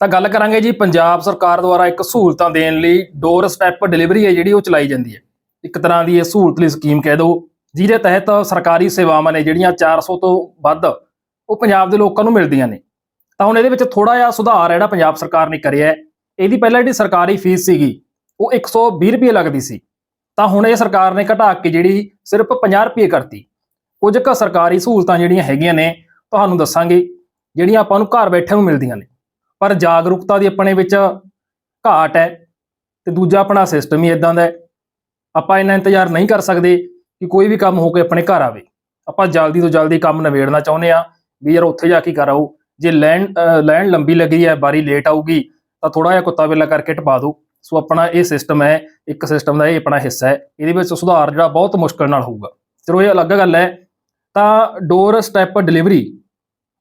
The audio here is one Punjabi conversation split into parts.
ਤਾਂ ਗੱਲ ਕਰਾਂਗੇ ਜੀ, ਪੰਜਾਬ ਸਰਕਾਰ ਦੁਆਰਾ ਇੱਕ ਸਹੂਲਤਾਂ ਦੇਣ ਲਈ ਡੋਰ ਸਟੈਪ ਡਿਲੀਵਰੀ ਹੈ ਜਿਹੜੀ ਉਹ ਚਲਾਈ ਜਾਂਦੀ ਹੈ। ਇੱਕ ਤਰ੍ਹਾਂ ਦੀ ਇਹ ਸਹੂਲਤ ਲਈ ਸਕੀਮ ਕਹਿ ਦਿਓ, ਜਿਹਦੇ ਤਹਿਤ ਸਰਕਾਰੀ ਸੇਵਾਵਾਂ ਨੇ ਜਿਹੜੀਆਂ 400 ਤੋਂ ਵੱਧ ਉਹ ਪੰਜਾਬ ਦੇ ਲੋਕਾਂ ਨੂੰ ਮਿਲਦੀਆਂ ਨੇ। ਤਾਂ ਹੁਣ ਇਹਦੇ ਵਿੱਚ ਥੋੜਾ ਜਿਹਾ ਸੁਧਾਰ ਜਿਹੜਾ ਪੰਜਾਬ ਸਰਕਾਰ ਨੇ ਕਰਿਆ ਇਹਦੀ ਪਹਿਲਾਂ ਜਿਹੜੀ ਸਰਕਾਰੀ ਫੀਸ ਸੀਗੀ, ਉਹ 120 ਰੁਪਏ ਲੱਗਦੀ ਸੀ। ਤਾਂ ਹੁਣ ਇਹ ਸਰਕਾਰ ਨੇ ਘਟਾ ਕੇ ਜਿਹੜੀ ਸਿਰਫ 50 ਰੁਪਏ ਕਰਤੀ। ਕੁਝ ਕੁ ਸਰਕਾਰੀ ਸਹੂਲਤਾਂ ਜਿਹੜੀਆਂ ਹੈਗੀਆਂ ਨੇ, ਤੁਹਾਨੂੰ ਦੱਸਾਂਗੇ, ਜਿਹੜੀਆਂ ਆਪਾਂ ਨੂੰ ਘਰ ਬੈਠੇ ਨੂੰ ਮਿਲਦੀਆਂ ਨੇ। ਪਰ ਜਾਗਰੂਕਤਾ ਦੀ ਆਪਣੇ ਵਿੱਚ ਘਾਟ ਹੈ ਤੇ ਦੂਜਾ ਆਪਣਾ ਸਿਸਟਮ ਹੀ ਇਦਾਂ ਦਾ ਆਪਾਂ ਇੰਨਾ ਇੰਤਜ਼ਾਰ ਨਹੀਂ ਕਰ ਸਕਦੇ ਕਿ ਕੋਈ ਵੀ ਕੰਮ ਹੋ ਕੇ ਆਪਣੇ ਘਰ ਆਵੇ। ਆਪਾਂ ਜਲਦੀ ਤੋਂ ਜਲਦੀ ਕੰਮ ਨਿਬੇੜਨਾ ਚਾਹੁੰਦੇ ਆ ਵੀ ਯਾਰ ਉੱਥੇ ਜਾ ਕੇ ਕਰ ਆਓ। ਜੇ ਲੈਣ ਲੈਣ ਲੰਬੀ ਲੱਗੀ ਹੈ, ਬਾਰੀ ਲੇਟ ਆਊਗੀ, ਤਾਂ ਥੋੜਾ ਜਿਹਾ ਕੁੱਤਾ ਵੇਲਾ ਕਰਕੇ ਟਪਾ ਦਿਓ। ਸੋ ਆਪਣਾ ਇਹ ਸਿਸਟਮ ਹੈ, ਇੱਕ ਸਿਸਟਮ ਦਾ ਇਹ ਆਪਣਾ ਹਿੱਸਾ ਹੈ। ਇਹਦੇ ਵਿੱਚ ਸੁਧਾਰ ਜਿਹੜਾ ਬਹੁਤ ਮੁਸ਼ਕਲ ਨਾਲ ਹੋਊਗਾ। ਚਲੋ ਇਹ ਅਲੱਗ ਗੱਲ ਹੈ। ਤਾਂ ਡੋਰ ਸਟੈਪ ਡਿਲੀਵਰੀ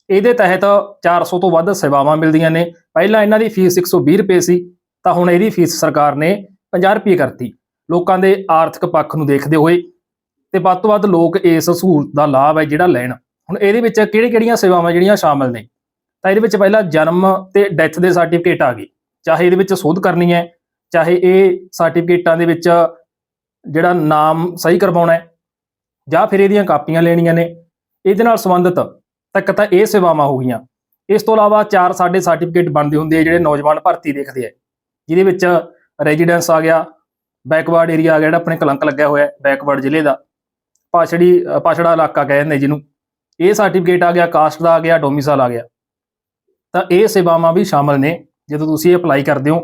ਇਹਦੇ ਤਹਿਤ 400 ਤੋਂ ਵੱਧ ਸੇਵਾਵਾਂ ਮਿਲਦੀਆਂ ਨੇ। ਪਹਿਲਾਂ ਇਹਨਾਂ ਦੀ ਫੀਸ 120 ਰੁਪਏ ਸੀ, ਤਾਂ ਹੁਣ ਇਹਦੀ ਫੀਸ ਸਰਕਾਰ ਨੇ 50 ਰੁਪਏ ਕਰਤੀ। ਲੋਕਾਂ ਦੇ ਆਰਥਿਕ ਪੱਖ ਨੂੰ ਦੇਖਦੇ ਹੋਏ ਤੇ ਵੱਧ ਤੋਂ ਵੱਧ ਲੋਕ ਇਸ ਸਹੂਲਤ ਦਾ ਲਾਭ ਹੈ ਜਿਹੜਾ ਲੈਣ। ਹੁਣ ਇਹਦੇ ਵਿੱਚ ਕਿਹੜੀ-ਕਿਹੜੀਆਂ ਸੇਵਾਵਾਂ ਜਿਹੜੀਆਂ ਸ਼ਾਮਲ ਨੇ? ਤਾਂ ਇਹਦੇ ਵਿੱਚ ਪਹਿਲਾਂ ਜਨਮ ਤੇ ਡੈਥ ਦੇ ਸਰਟੀਫਿਕੇਟ ਆ ਗਏ। ਚਾਹੇ ਇਹਦੇ ਵਿੱਚ ਸੋਧ ਕਰਨੀ ਹੈ, ਚਾਹੇ ਇਹ ਸਰਟੀਫਿਕੇਟਾਂ ਦੇ ਵਿੱਚ ਜਿਹੜਾ ਨਾਮ ਸਹੀ ਕਰਵਾਉਣਾ ਹੈ, ਜਾਂ ਫਿਰ ਇਹਦੀਆਂ ਕਾਪੀਆਂ ਲੈਣੀਆਂ ਨੇ। ਇਹਦੇ ਨਾਲ ਸੰਬੰਧਿਤ ਤੱਕ ਤਾਂ ਇਹ ਸੇਵਾਵਾਂ ਹੋ ਗਈਆਂ। ਇਸ ਤੋਂ ਇਲਾਵਾ ਚਾਰ ਸਾਡੇ ਸਰਟੀਫਿਕੇਟ ਬਣਦੇ ਹੁੰਦੇ ਆ ਜਿਹੜੇ ਨੌਜਵਾਨ ਭਰਤੀ ਦੇਖਦੇ ਆ। ਜਿਹਦੇ ਵਿੱਚ ਰੈਜ਼ੀਡੈਂਸ ਆ ਗਿਆ ਬੈਕਵਰਡ ਏਰੀਆ ਆ ਗਿਆ, ਜਿਹੜਾ ਆਪਣੇ ਕਲੰਕ ਲੱਗਿਆ ਹੋਇਆ ਬੈਕਵਰਡ ਜ਼ਿਲ੍ਹੇ ਦਾ। ਪਾਛੜੀ ਪਾਛੜਾ ਇਲਾਕਾ ਕਹਿੰਦੇ ਜਿਹਨੂੰ। ਇਹ ਸਰਟੀਫਿਕੇਟ ਆ ਗਿਆ ਕਾਸਟ ਦਾ ਆ ਗਿਆ ਡੋਮਿਸਾਈਲ ਆ ਗਿਆ। ਤਾਂ ਇਹ ਸੇਵਾਵਾਂ ਵੀ ਸ਼ਾਮਲ ਨੇ। ਜਦੋਂ ਤੁਸੀਂ ਅਪਲਾਈ ਕਰਦੇ ਹੋ,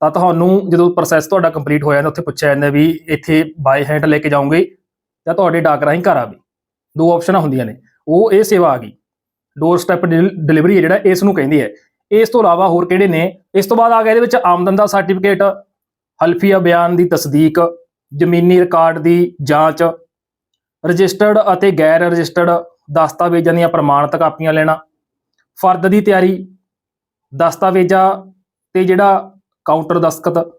ਤਾਂ ਤੁਹਾਨੂੰ ਜਦੋਂ ਪ੍ਰੋਸੈਸ ਤੁਹਾਡਾ ਕੰਪਲੀਟ ਹੋਇਆ ਜਾਂਦਾ, ਉੱਥੇ ਪੁੱਛਿਆ ਜਾਂਦਾ ਵੀ ਇੱਥੇ ਬਾਈ ਹੈਂਡ ਲੈ ਕੇ ਜਾਓਗੇ ਜਾਂ ਤੁਹਾਡੇ ਡਾਕ ਰਾਹੀਂ ਘਰ ਆਵੇ ਦੋ ਆਪਸ਼ਨਾਂ ਹੁੰਦੀਆਂ ਨੇ। ਉਹ ਇਹ ਸੇਵਾ ਆ ਗਈ। ਡੋਰ ਸਟੈਪ ਡਿਲੀਵਰੀ ਹੈ ਜਿਹੜਾ ਇਸ ਨੂੰ ਕਹਿੰਦੇ ਆ। ਇਸ ਤੋਂ ਇਲਾਵਾ ਹੋਰ ਕਿਹੜੇ ਨੇ? ਇਸ ਤੋਂ ਬਾਅਦ ਆ ਗਿਆ ਇਹਦੇ ਵਿੱਚ ਆਮਦਨ ਦਾ ਸਰਟੀਫਿਕੇਟ ਹਲਫੀਆ ਬਿਆਨ ਦੀ ਤਸਦੀਕ, ਜ਼ਮੀਨੀ ਰਿਕਾਰਡ ਦੀ ਜਾਂਚ ਰਜਿਸਟਰਡ ਅਤੇ ਗੈਰ ਰਜਿਸਟਰਡ ਦਸਤਾਵੇਜ਼ਾਂ ਦੀਆਂ ਪ੍ਰਮਾਣਿਤ ਕਾਪੀਆਂ ਲੈਣਾ, ਫਰਦ ਦੀ ਤਿਆਰੀ, ਦਸਤਾਵੇਜ਼ਾਂ ਤੇ ਜਿਹੜਾ ਕਾਊਂਟਰ ਦਸਤਖਤ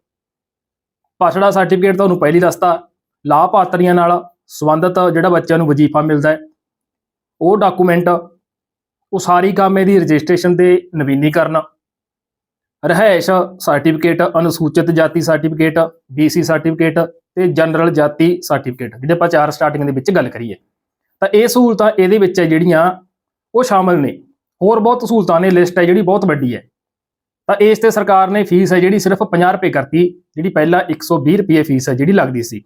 ਪਾਛੜਾ ਸਰਟੀਫਿਕੇਟ ਤੁਹਾਨੂੰ ਪਹਿਲੀ ਦੱਸਤਾ, ਲਾਭਪਾਤਰੀਆਂ ਨਾਲ ਸੰਬੰਧਿਤ ਜਿਹੜਾ ਬੱਚਿਆਂ ਨੂੰ ਵਜ਼ੀਫਾ ਮਿਲਦਾ ਹੈ, ਉਹ ਡਾਕੂਮੈਂਟ ਉਹ ਸਾਰੀ ਕੰਮ ਇਹਦੀ ਰਜਿਸਟ੍ਰੇਸ਼ਨ ਦੇ ਨਵੀਨੀਕਰਨ। ਰਹਿائش ਸਰਟੀਫਿਕੇਟ ਅਨੁਸੂਚਿਤ ਜਾਤੀ ਸਰਟੀਫਿਕੇਟ BC ਸਰਟੀਫਿਕੇਟ ਤੇ ਜਨਰਲ ਜਾਤੀ ਸਰਟੀਫਿਕੇਟ ਜਿਹਦੇ ਆਪਾਂ ਚਾਰ ਸਟਾਰਟਿੰਗ ਦੇ ਵਿੱਚ ਗੱਲ ਕਰੀਏ। ਤਾਂ ਇਹ ਸਹੂਲਤਾਂ ਇਹਦੇ ਵਿੱਚ ਹੈ ਜਿਹੜੀਆਂ ਉਹ ਸ਼ਾਮਲ ਨੇ। ਹੋਰ ਬਹੁਤ ਸਹੂਲਤਾਂ ਨੇ ਲਿਸਟ ਹੈ ਜਿਹੜੀ ਬਹੁਤ ਵੱਡੀ ਹੈ। ਤਾਂ ਇਸ ਤੇ ਸਰਕਾਰ ਨੇ ਫੀਸ ਹੈ ਜਿਹੜੀ ਸਿਰਫ 50 ਰੁਪਏ ਕਰਤੀ, ਜਿਹੜੀ ਪਹਿਲਾਂ 120 ਰੁਪਏ ਫੀਸ ਹੈ ਜਿਹੜੀ ਲੱਗਦੀ ਸੀ।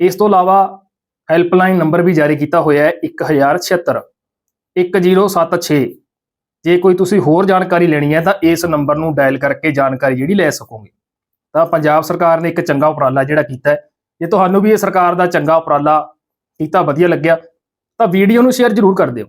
ਇਸ ਤੋਂ ਇਲਾਵਾ ਹੈਲਪਲਾਈਨ ਨੰਬਰ ਵੀ ਜਾਰੀ ਕੀਤਾ ਹੋਇਆ ਹੈ 1076 1076 ਜੇ ਕੋਈ ਤੁਸੀਂ ਹੋਰ ਜਾਣਕਾਰੀ ਲੈਣੀ ਹੈ ਤਾਂ ਇਸ ਨੰਬਰ ਨੂੰ ਡਾਇਲ ਕਰਕੇ ਜਾਣਕਾਰੀ ਜਿਹੜੀ ਲੈ ਸਕੋਗੇ। ਤਾਂ ਪੰਜਾਬ ਸਰਕਾਰ ਨੇ ਇੱਕ ਚੰਗਾ ਉਪਰਾਲਾ ਜਿਹੜਾ ਕੀਤਾ ਹੈ, ਜੇ ਤੁਹਾਨੂੰ ਵੀ ਇਹ ਸਰਕਾਰ ਦਾ ਚੰਗਾ ਉਪਰਾਲਾ ਕੀਤਾ ਵਧੀਆ ਲੱਗਿਆ, ਤਾਂ ਵੀਡੀਓ ਨੂੰ ਸ਼ੇਅਰ ਜ਼ਰੂਰ ਕਰ ਦਿਓ।